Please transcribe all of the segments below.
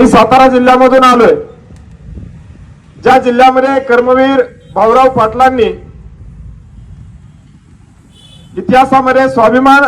मी सातारा जिल्ह्यामधून आलोय. ज्या जिल्ह्यामध्ये कर्मवीर भाऊराव पाटलांनी इतिहासामध्ये स्वाभिमान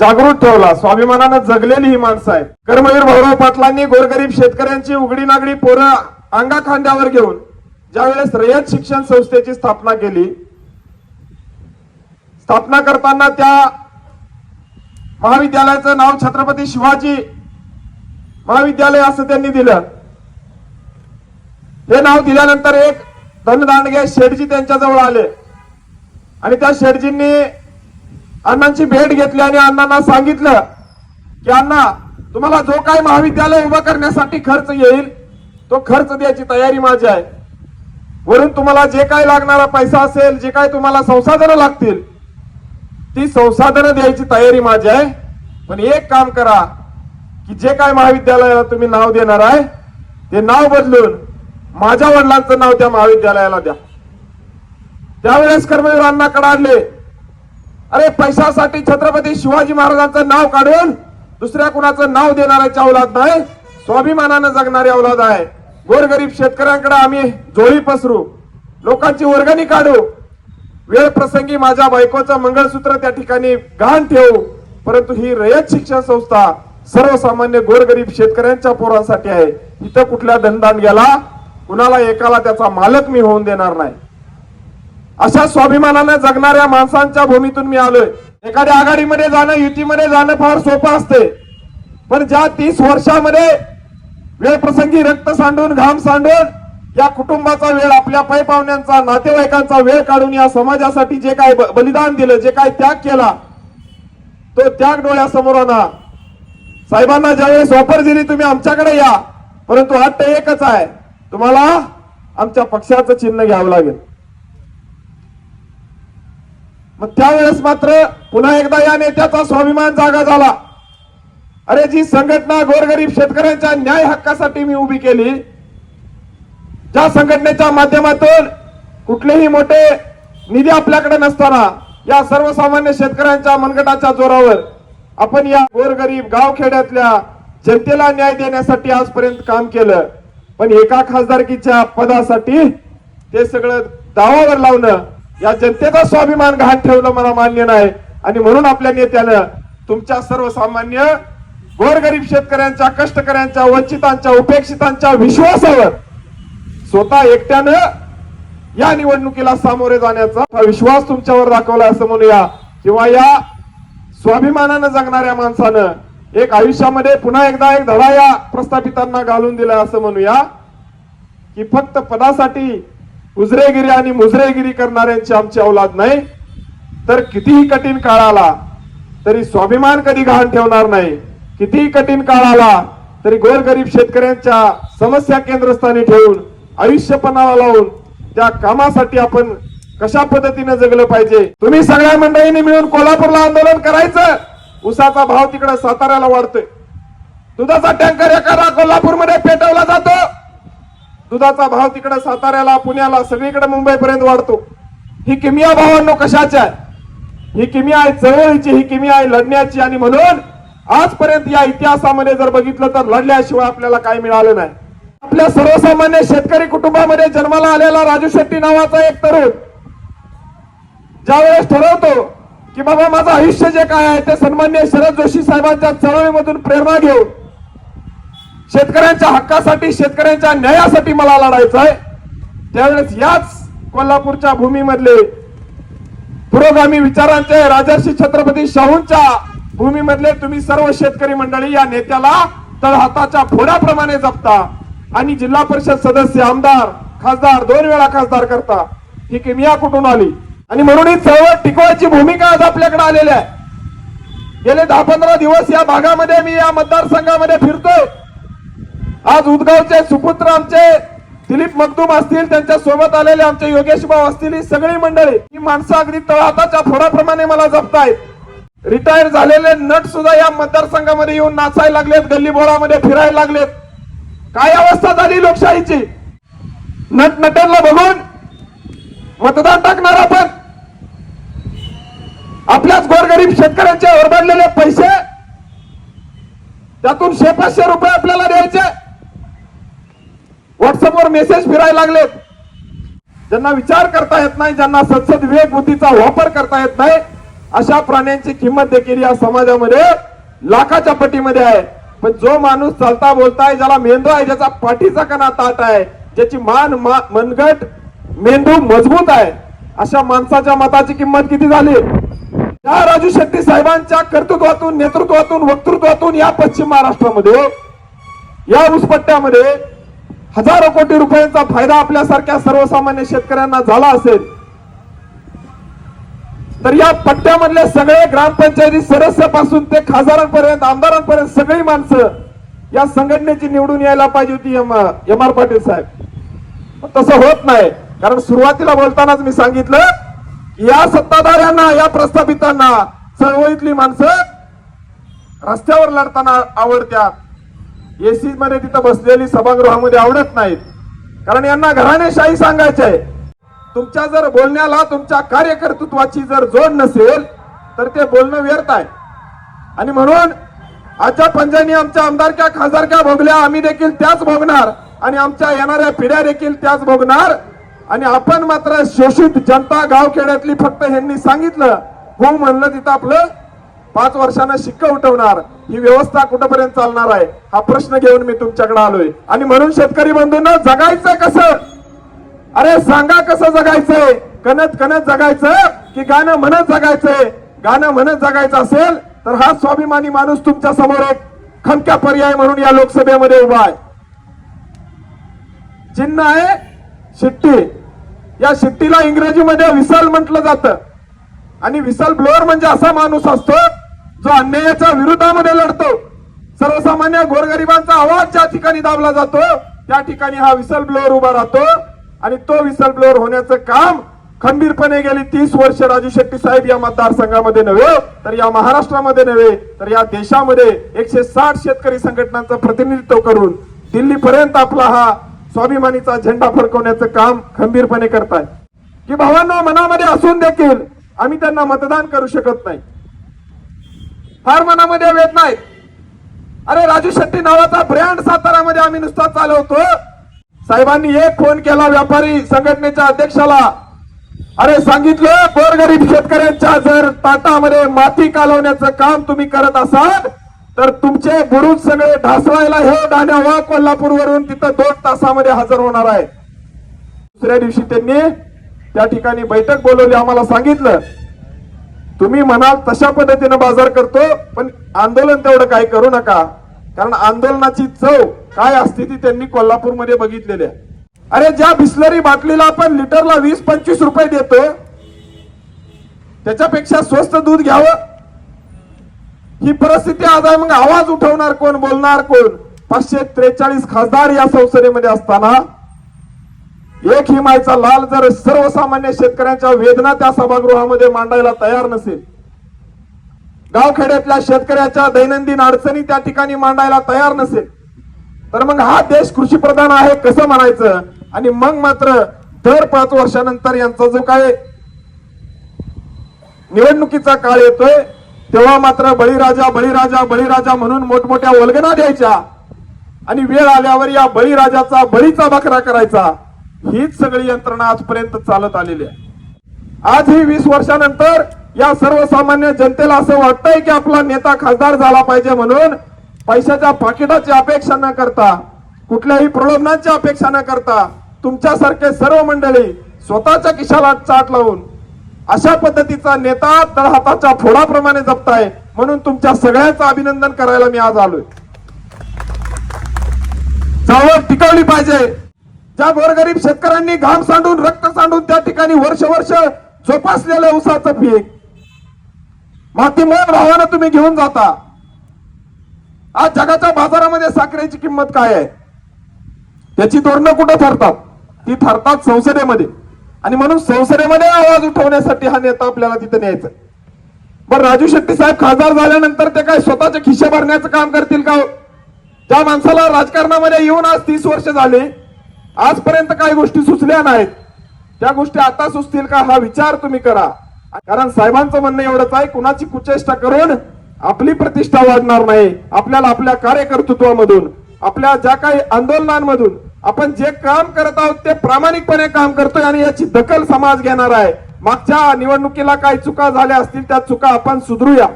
जागृत ठेवला स्वाभिमानानं जगलेली ही माणसं आहेत. कर्मवीर भाऊराव पाटलांनी गोरगरीब शेतकऱ्यांची उघडी नागडी पोरं अंगा खांद्यावर घेऊन ज्यावेळेस रयत शिक्षण संस्थेची स्थापना केली स्थापना करताना त्या महाविद्यालयाचं नाव छत्रपती शिवाजी महाविद्यालय असं त्यांनी दिलं. हे नाव दिल्यानंतर एक धनदांडगे शेठजी त्यांच्या जवळ आले. आणि त्या शेठजींनी अण्णांची भेट घेतली आणि अण्णांना सांगितलं की अण्णा तुम्हाला जो काही महाविद्यालय उभं करण्यासाठी खर्च येईल तो खर्च द्यायची तयारी माझी आहे. वरून तुम्हाला जे काय लागणारा पैसा असेल जे काय तुम्हाला संसाधनं लागतील ती संसाधनं द्यायची तयारी माझी आहे. पण एक काम करा की जे काय महाविद्यालयाला तुम्ही नाव देणार आहे ते नाव बदलून माझ्या वडिलांचं नाव त्या महाविद्यालयाला द्या. त्यावेळेस कर्मवीरांना कडाडले. अरे पैशासाठी छत्रपती शिवाजी महाराजांचं नाव काढून दुसऱ्या कुणाचं नाव देणाऱ्याच्या औलाद नाही स्वाभिमानानं जगणारी औलाद आहे. गोरगरीब शेतकऱ्यांकडे आम्ही जोळी पसरू लोकांची वर्गणी काढू. वेळ प्रसंगी माझ्या बायकोचं मंगळसूत्र त्या ठिकाणी घाण ठेवू परंतु ही रयत शिक्षण संस्था सर्वसामान्य गोरगरीब शेतकऱ्यांच्या पोरांसाठी आहे. इथं कुठल्या दंडान कुणाला एकाला त्याचा मालक मी होऊन देणार नाही. अशा स्वाभिमानाने जगणाऱ्या माणसांच्या भूमीतून मी आलोय. एखाद्या आघाडीमध्ये जाणं युतीमध्ये जाणं फार सोपं असते. पण ज्या तीस वर्षामध्ये वेळ प्रसंगी रक्त सांडून घाम सांडून या कुटुंबाचा वेळ आपल्या पैपावण्यांचा नातेवाईकांचा वेळ काढून या समाजासाठी जे काय बलिदान दिलं जे काय त्याग केला तो त्याग डोळ्यासमोर आणा. साहेबांना ज्यावेळेस ऑफर दिली तुम्ही आमच्याकडे या. परंतु अट्ट एकच आहे. तुम्हाला आमच्या पक्षाचं चिन्ह घ्यावं लागेल. मग त्यावेळेस मात्र पुन्हा एकदा या नेत्याचा स्वाभिमान जागा झाला. अरे जी संघटना गोरगरीब शेतकऱ्यांच्या न्याय हक्कासाठी मी उभी केली ज्या संघटनेच्या माध्यमातून कुठलेही मोठे निधी आपल्याकडे नसताना या सर्वसामान्य शेतकऱ्यांच्या मनगटाच्या जोरावर आपण या गोरगरीब गावखेड्यातल्या जनतेला न्याय देण्यासाठी आजपर्यंत काम केलं. पण एका खासदारकीच्या पदासाठी ते सगळं दावावर लावणं या जनतेचा स्वाभिमान घाण ठेवलं मला मान्य नाही. आणि म्हणून आपल्या नेत्यानं तुमच्या सर्वसामान्य गोरगरीब शेतकऱ्यांच्या कष्टकऱ्यांच्या वंचितांच्या उपेक्षितांच्या विश्वासावर स्वतः एकट्यानं या निवडणुकीला सामोरे जाण्याचा हा विश्वास तुमच्यावर दाखवला असं म्हणूया. किंवा या स्वाभिमानानं जगणाऱ्या माणसानं एक आयुष्यामध्ये पुन्हा एकदा एक धडा या प्रस्थापितांना घालून दिला असं म्हणूया की फक्त पदासाठी उजरेगिरी आणि मुजरेगिरी करणाऱ्यांची आमची औलाद नाही. तर कितीही कठीण काळ आला तरी स्वाभिमान कधी घाण ठेवणार नाही. कितीही कठीण काळ आला तरी गोरगरीब शेतकऱ्यांच्या समस्या केंद्रस्थानी ठेवून आयुष्यपणाला लावून त्या कामासाठी आपण कशा पद्धतीने जगलं पाहिजे? तुम्ही सगळ्या मंडळींनी मिळून कोल्हापूरला आंदोलन करायचं? उसाचा भाव तिकडे साताऱ्याला वाढतोय. दुधाचा टँकर एखादा कोल्हापूरमध्ये पेटवला जातो. दुधाचा भाव तिकडे साताऱ्याला पुण्याला सगळीकडे मुंबईपर्यंत वाढतो. ही किमिया भावांनो कशाची आहे? ही किमिया आहे चळवळीची ही किमिया आहे लढण्याची. आणि म्हणून आजपर्यंत या इतिहासामध्ये जर बघितलं तर लढल्याशिवाय आपल्याला काय मिळालं नाही. आपल्या सर्वसामान्य शेतकरी कुटुंबामध्ये जन्माला आलेला राजू शेट्टी नावाचा एक तरुण ज्यावेळेस ठरवतो की बाबा माझं आयुष्य जे काय आहे ते सन्मान्य शरद जोशी साहेबांच्या चळवळीमधून प्रेरणा घेऊन शेतकऱ्यांच्या हक्कासाठी शेतकऱ्यांच्या न्यायासाठी मला लढायचं आहे. त्यावेळेस याच कोल्हापूरच्या भूमीमधले पुरोगामी विचारांचे राजर्षी छत्रपती शाहूंच्या भूमीमधले तुम्ही सर्व शेतकरी मंडळी या नेत्याला तळहाताच्या फोड्याप्रमाणे जपता आणि जिल्हा परिषद सदस्य आमदार खासदार दोन वेळा खासदार करता. ही किमिया कुठून आली? आणि म्हणून ही चळवळ टिकवायची भूमिका आज आपल्याकडे आलेली आहे. गेले दहा पंधरा दिवस या भागामध्ये मी या मतदारसंघामध्ये फिरतोय. आज उदगावचे सुपुत्र आमचे दिलीप मगदूम असतील त्यांच्यासोबत आलेले आमचे योगेश भाऊ असतील ही सगळी मंडळी ही माणसं अगदी तळहाताच्या फोडाप्रमाणे मला जपतायत. रिटायर झालेले नट सुद्धा या मतदारसंघामध्ये येऊन नाचायला लागलेत गल्ली बोळामध्ये फिरायला लागलेत. काय अवस्था झाली लोकशाहीची? नट नट्यांना बघून मतदान टाकणार आपण? आपल्याच गोरगरीब शेतकऱ्यांचे ओरबडलेले पैसे त्यातून शे पाचशे रुपये आपल्याला द्यायचे. व्हॉट्सअपवर मेसेज फिरायला लागलेत. ज्यांना विचार करता येत नाही ज्यांना सत्सद विवेकबुद्धीचा वापर करता येत नाही अशा प्राण्यांची किंमत देखील या समाजामध्ये लाखाच्या पटीमध्ये आहे. पण जो माणूस चालता बोलताय ज्याला मेंदू आहे ज्याचा पाठीचा कणा ताट आहे ज्याची मान मनगट मेंदू मजबूत आहे अशा माणसाच्या मताची किंमत किती झाली? या राजू शेट्टी साहेबांच्या कर्तृत्वातून नेतृत्वातून वक्तृत्वातून या पश्चिम महाराष्ट्रामध्ये या ऊसपट्ट्यामध्ये हजारो कोटी रुपयांचा फायदा आपल्यासारख्या सर्वसामान्य शेतकऱ्यांना झाला असेल तर या पट्ट्यामधले सगळे ग्रामपंचायती सदस्यापासून ते खासदारांपर्यंत आमदारांपर्यंत सगळी माणसं या संघटनेची निवडून यायला पाहिजे होती एम आर पाटील साहेब. तसं होत नाही. कारण सुरुवातीला बोलतानाच मी सांगितलं या सत्ताधाऱ्यांना या प्रस्थापितांना चळवळीतली माणसं रस्त्यावर लढताना आवडत्यात एसी मध्ये तिथं बसलेली सभागृहामध्ये आवडत नाहीत. कारण यांना घराणेशाही सांगायचे आहे. तुमच्या जर बोलण्याला तुमच्या कार्यकर्तृत्वाची जर जोड नसेल तर ते बोलणं व्यर्थ आहे. आणि म्हणून आजच्या पंजानी आमच्या आमदारक्या खासदारक्या भोगल्या आम्ही देखील त्याच भोगणार. आणि आमच्या येणाऱ्या पिढ्या देखील त्याच भोगणार. आणि आपण मात्र शोषित जनता गावखेड्यातली फक्त ह्यांनी सांगितलं. हो म्हणलं तिथं आपलं पाच वर्षानं शिक्क उठवणार. ही व्यवस्था कुठपर्यंत चालणार आहे? हा प्रश्न घेऊन मी तुमच्याकडे आलोय. आणि म्हणून शेतकरी बंधूंना जगायचं कसं? अरे सांगा कसं जगायचंय? कणत कणत जगायचं की गाणं म्हणत जगायचंय? गाणं म्हणत जगायचं असेल तर हा स्वाभिमानी माणूस तुमच्यासमोर एक खमक्या पर्याय म्हणून या लोकसभेमध्ये उभा आहे. चिन्ह आहे शिट्टी. या शिट्टीला इंग्रजीमध्ये विसल म्हटलं जातं. आणि विसल ब्लोअर म्हणजे असा माणूस असतो जो अन्यायाच्या विरोधामध्ये लढतो. सर्वसामान्य गोरगरिबांचा आवाज ज्या ठिकाणी दाबला जातो त्या ठिकाणी हा विसल ब्लोअर उभा राहतो. आणि तो विसल ब्लोअर होण्याचं काम खंबीरपणे गेली तीस वर्ष राजू शेट्टी साहेब या मतदारसंघामध्ये नव्हे तर या महाराष्ट्रामध्ये नव्हे तर या देशामध्ये एकशे साठ शेतकरी संघटनांचं प्रतिनिधित्व करून दिल्लीपर्यंत आपला हा स्वाभिमानीचा झेंडा फडकवण्याचं काम खंबीरपणे करताय की भावांना मनामध्ये असून देखील आम्ही त्यांना मतदान करू शकत नाही. फार मनामध्ये वेद नाही अरे राजू शेट्टी नावाचा ब्रँड सातारामध्ये आम्ही नुसता चालवतो साहेबांनी एक फोन केला व्यापारी संघटनेच्या अध्यक्षाला. अरे सांगितलं गोरगरीब शेतकऱ्यांच्या जर ताटामध्ये माती कालवण्याचं काम तुम्ही करत असाल तर तुमचे गुरु सगळे ढासळायला हे डाण्यावा कोल्हापूर वरून तिथं दोन तासामध्ये हजर होणार आहे दुसऱ्या दिवशी त्यांनी त्या ठिकाणी बैठक बोलवली आम्हाला सांगितलं. तुम्ही म्हणाल तशा पद्धतीनं बाजार करतो पण आंदोलन तेवढं काय करू नका. कारण आंदोलनाची चव काय असते ती त्यांनी कोल्हापूरमध्ये बघितलेली आहे. अरे ज्या बिस्लरी बाटलीला आपण लिटरला वीस पंचवीस रुपये देतो त्याच्यापेक्षा स्वस्त दूध घ्यावं? ही परिस्थिती आज आहे. मग आवाज उठवणार कोण बोलणार कोण? पाचशे त्रेचाळीस खासदार या संसदेमध्ये असताना एक हिमायचा लाल जर सर्वसामान्य शेतकऱ्यांच्या वेदना त्या सभागृहामध्ये मांडायला तयार नसेल गावखेड्यातल्या शेतकऱ्याच्या दैनंदिन अडचणी त्या ठिकाणी मांडायला तयार नसेल तर मग हा देश कृषी प्रधान आहे कसं म्हणायचं? आणि मग मात्र दर पाच वर्षानंतर यांचा जो काय निवडणुकीचा काळ येतोय तेव्हा मात्र बळीराजा बळीराजा बळीराजा म्हणून मोठमोठ्या वल्गना द्यायच्या. आणि वेळ आल्यावर या बळीराजाचा बळीचा बकरा करायचा. हीच सगळी यंत्रणा आजपर्यंत चालत आलेली आहे. आज ही वीस वर्षानंतर या सर्वसामान्य जनतेला असं वाटतंय की आपला नेता खासदार झाला पाहिजे म्हणून पैशाच्या पाकिटाची अपेक्षा न करता कुठल्याही प्रलोभनाची अपेक्षा न करता तुमच्यासारखे सर्व मंडळी स्वतःच्या खिशाला चाट लावून अशा पद्धतीचा नेता तळहाताच्या फोडाप्रमाणे जपताय. म्हणून तुमच्या सगळ्यांचं अभिनंदन करायला मी आज आलोय. चळवळ टिकवली पाहिजे. ज्या गोरगरीब शेतकऱ्यांनी घाम सांडून रक्त सांडून त्या ठिकाणी वर्ष वर्ष जोपासलेलं उसाचं पीक. मातीमोल भावानं तुम्ही घेऊन जाता. आज जगाच्या बाजारामध्ये साखरेची किंमत काय आहे? त्याची धोरणं कुठं ठरतात? ती ठरतात संसदेमध्ये. आणि म्हणून संसदेमध्ये आवाज उठवण्यासाठी हा नेता आपल्याला तिथे न्यायचा. बरं राजू शेट्टी साहेब खासदार झाल्यानंतर ते काय स्वतःचे खिशे भरण्याचं काम करतील का त्या ज्या माणसाला राजकारणामध्ये येऊन आज तीस वर्ष झाले आजपर्यंत काही गोष्टी सुचल्या नाहीत. त्या गोष्टी आता सुचतील का हा विचार तुम्ही करा. कारण साहेबांचं म्हणणं एवढंच आहे कुणाची कुचेष्टा करून आपली प्रतिष्ठा वाढणार नाही. आपल्याला आपल्या कार्यकर्तृत्वामधून आपल्या ज्या काही आंदोलनांमधून आपण जे काम करत आहोत ते प्रामाणिकपणे काम करतोय आणि याची दखल समाज घेणार आहे. मागच्या निवडणुकीला काही चुका झाल्या असतील त्या चुका आपण सुधरूया.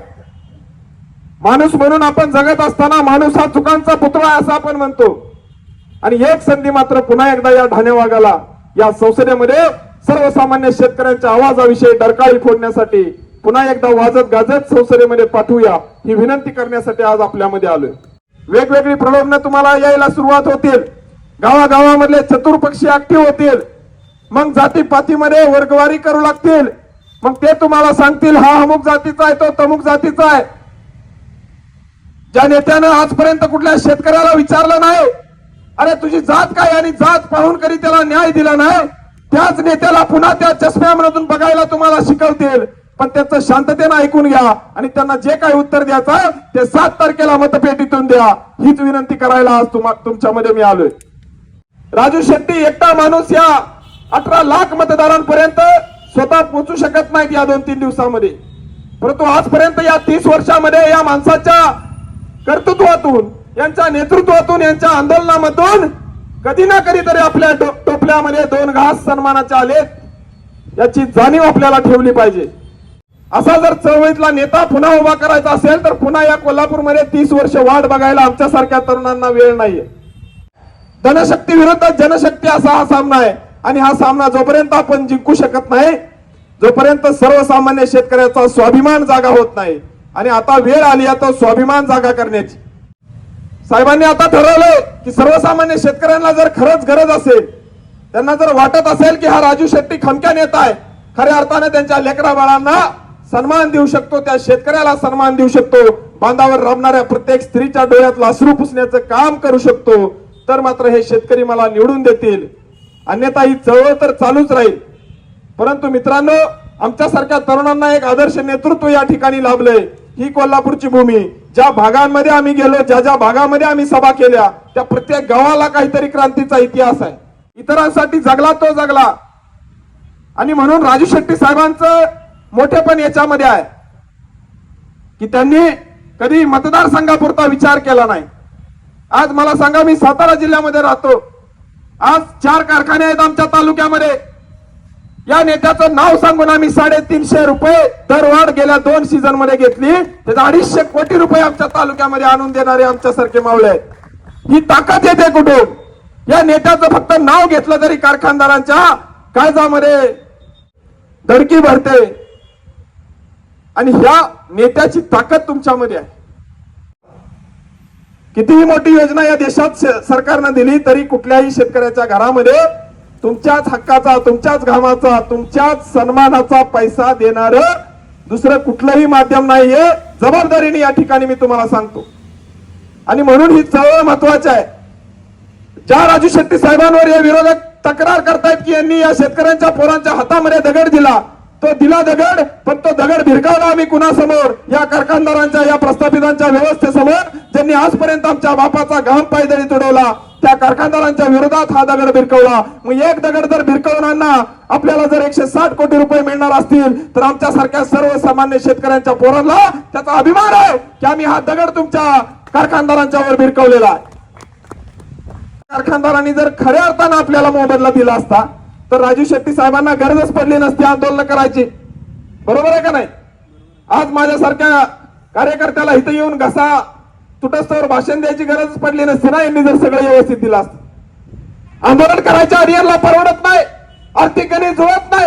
माणूस म्हणून आपण जगत असताना माणूस हा चुकांचा पुतळा आहे असं आपण म्हणतो. आणि एक संधी मात्र पुन्हा एकदा या ठाणे वाघाला या संसदेमध्ये सर्वसामान्य शेतकऱ्यांच्या आवाजाविषयी डरकाळी फोडण्यासाठी पुन्हा एकदा वाजत गाजत संसदेमध्ये पाठवूया. ही विनंती करण्यासाठी आज आपल्यामध्ये आलोय. वेगवेगळी प्रलोभनं तुम्हाला यायला सुरुवात होतील. गावागावामधले चतुर्पक्षी ऍक्टिव्ह होतील. मग जाती पातीमध्ये वर्गवारी करू लागतील. मग ते तुम्हाला सांगतील हा अमुक जातीचा आहे तो तमुक जातीचा आहे. ज्या नेत्यानं आजपर्यंत कुठल्या शेतकऱ्याला विचारलं नाही अरे तुझी जात काय आणि जात पाहून करी त्याला न्याय दिला नाही त्याच नेत्याला पुन्हा त्या चष्म्यामधून बघायला तुम्हाला शिकवतील. पण त्याचं शांततेनं ऐकून घ्या आणि त्यांना जे काही उत्तर द्यायचं ते सात तारखेला मतपेटीतून द्या. हीच विनंती करायला आज तुम्हा तुमच्यामध्ये मी आलोय. राजू शेट्टी एकटा माणूस या अठरा लाख मतदारांपर्यंत स्वतः पोहोचू शकत नाहीत या दोन तीन दिवसामध्ये. परंतु आजपर्यंत या तीस वर्षामध्ये या माणसाच्या कर्तृत्वातून यांच्या नेतृत्वातून यांच्या आंदोलनामधून कधी ना कधीतरी आपल्या टोपल्यामध्ये दोन घास सन्मानाचे आलेत याची जाणीव आपल्याला ठेवली पाहिजे. असा जर चळवळीतला नेता पुन्हा उभा करायचा असेल तर पुन्हा या कोल्हापूरमध्ये तीस वर्ष वाट बघायला आमच्यासारख्या तरुणांना वेळ नाहीये. धनशक्ती विरुद्ध जनशक्ती असा हा सामना आहे. आणि हा सामना जोपर्यंत आपण जिंकू शकत नाही जोपर्यंत सर्वसामान्य शेतकऱ्याचा स्वाभिमान जागा होत नाही. आणि आता वेळ आली आता स्वाभिमान जागा करण्याची. साहेबांनी आता ठरवलं की सर्वसामान्य शेतकऱ्यांना जर खरंच गरज असेल त्यांना जर वाटत असेल की हा राजू शेट्टी खमक्या नेता आहे खऱ्या अर्थाने त्यांच्या लेकरा बाळांना सन्मान देऊ शकतो त्या शेतकऱ्याला सन्मान देऊ शकतो. बांधावर राबणाऱ्या प्रत्येक स्त्रीच्या डोळ्यात लासरू पुसण्याचं काम करू शकतो. तर मात्र हे शेतकरी मला निवडून देतील. अन्यथा ही चळवळ तर चालूच राहील. परंतु मित्रांनो आमच्यासारख्या तरुणांना एक आदर्श नेतृत्व या ठिकाणी लाभलंय. ही कोल्हापूरची भूमी. ज्या भागांमध्ये आम्ही गेलो ज्या ज्या भागामध्ये आम्ही सभा केल्या त्या प्रत्येक गावाला काहीतरी क्रांतीचा इतिहास आहे. इतरांसाठी जगला तो जगला. आणि म्हणून राजू शेट्टी साहेबांचं मोठेपण याच्यामध्ये आहे. की त्यांनी कधी मतदारसंघापुरता विचार केला नाही. आज मला सांगा मी सातारा जिल्ह्यामध्ये राहतो. आज चार कारखाने आहेत आमच्या तालुक्यामध्ये. या नेत्याचं नाव सांगून आम्ही साडेतीनशे रुपये दरवाढ गेल्या दोन सीझनमध्ये घेतली. त्याचा अडीचशे कोटी रुपये आमच्या तालुक्यामध्ये आणून देणारे आमच्यासारखे मावळे आहेत. ही ताकद येते कुठून? या नेत्याचं फक्त नाव घेतलं तरी कारखानदारांच्या काळजामध्ये धडकी भरते. आणि ह्या नेत्याची ताकद तुमच्यामध्ये आहे. कितीही मोठी योजना या देशात सरकारनं दिली तरी कुठल्याही शेतकऱ्याच्या घरामध्ये तुमच्याच हक्काचा तुमच्याच घामाचा तुमच्याच सन्मानाचा पैसा देणार दुसरं कुठलंही माध्यम नाहीये. जबाबदारीने या ठिकाणी मी तुम्हाला सांगतो. आणि म्हणून ही चळवळ महत्वाची आहे. ज्या राजू शेट्टी साहेबांवर हे विरोधक तक्रार करतायत की यांनी या शेतकऱ्यांच्या पोरांच्या हातामध्ये दगड दिला तो दिला दगड पण तो दगड भिरकावला आम्ही कुणासमोर? या कारखानदारांच्या या प्रस्थापितांच्या व्यवस्थेसमोर ज्यांनी आजपर्यंत आमच्या बापाचा घाम पायदळी तुडवला त्या कारखानदारांच्या विरोधात हा दगड भिरकवला. मग एक दगड जर भिरकवणाऱ्यांना आपल्याला जर एकशे साठ कोटी रुपये मिळणार असतील तर आमच्यासारख्या सर्वसामान्य शेतकऱ्यांच्या पोरांना त्याचा अभिमान आहे की आम्ही हा दगड तुमच्या कारखानदारांच्या वर भिरकवलेला आहे. कारखानदारांनी जर खऱ्या अर्थानं आपल्याला मोबदला दिला असता तर राजू शेट्टी साहेबांना गरजच पडली नसती आंदोलन करायची. बरोबर आहे का नाही? आज माझ्यासारख्या कार्यकर्त्याला इथं येऊन घसा तुटस्तवर भाषण द्यायची गरज पडली नसती ना? यांनी जर सगळं व्यवस्थित दिलं असतं. आंदोलन करायच्या आधी परवडत नाही आर्थिक गणित जुळत नाही.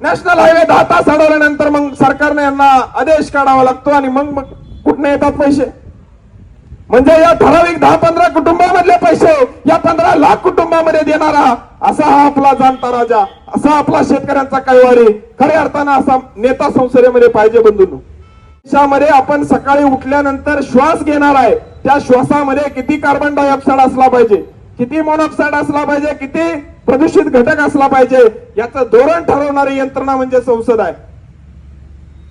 नॅशनल हायवे दहा तास अडवल्यानंतर मग सरकारने यांना आदेश काढावा लागतो आणि मग मग कुठनं येतात पैसे? म्हणजे या ठराविक दहा पंधरा कुटुंबामधले पैसे या पंधरा लाख कुटुंबामध्ये देणारा असा हा आपला जाणता राजा असा आपला शेतकऱ्यांचा कैवारी. खऱ्या अर्थानं असा नेता संसदेमध्ये पाहिजे बंधून. देशामध्ये आपण सकाळी उठल्यानंतर श्वास घेणार आहे. त्या श्वासामध्ये किती कार्बन डायऑक्साईड असला पाहिजे? किती मोनॉक्साईड असला पाहिजे? किती प्रदूषित घटक असला पाहिजे? याचं धोरण ठरवणारी यंत्रणा म्हणजे संसद आहे.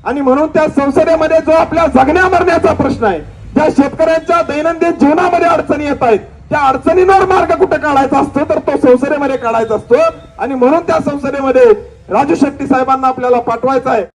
आणि म्हणून त्या संसदेमध्ये जो आपल्या जगण्या मरण्याचा प्रश्न आहे ज्या शेतकऱ्यांच्या दैनंदिन जीवनामध्ये अडचणी येत आहेत त्या अडचणींवर मार्ग कुठे काढायचा असतो तर तो संसदेमध्ये काढायचा असतो. आणि म्हणून त्या संसदेमध्ये राजू शेट्टी साहेबांना आपल्याला पाठवायचा आहे.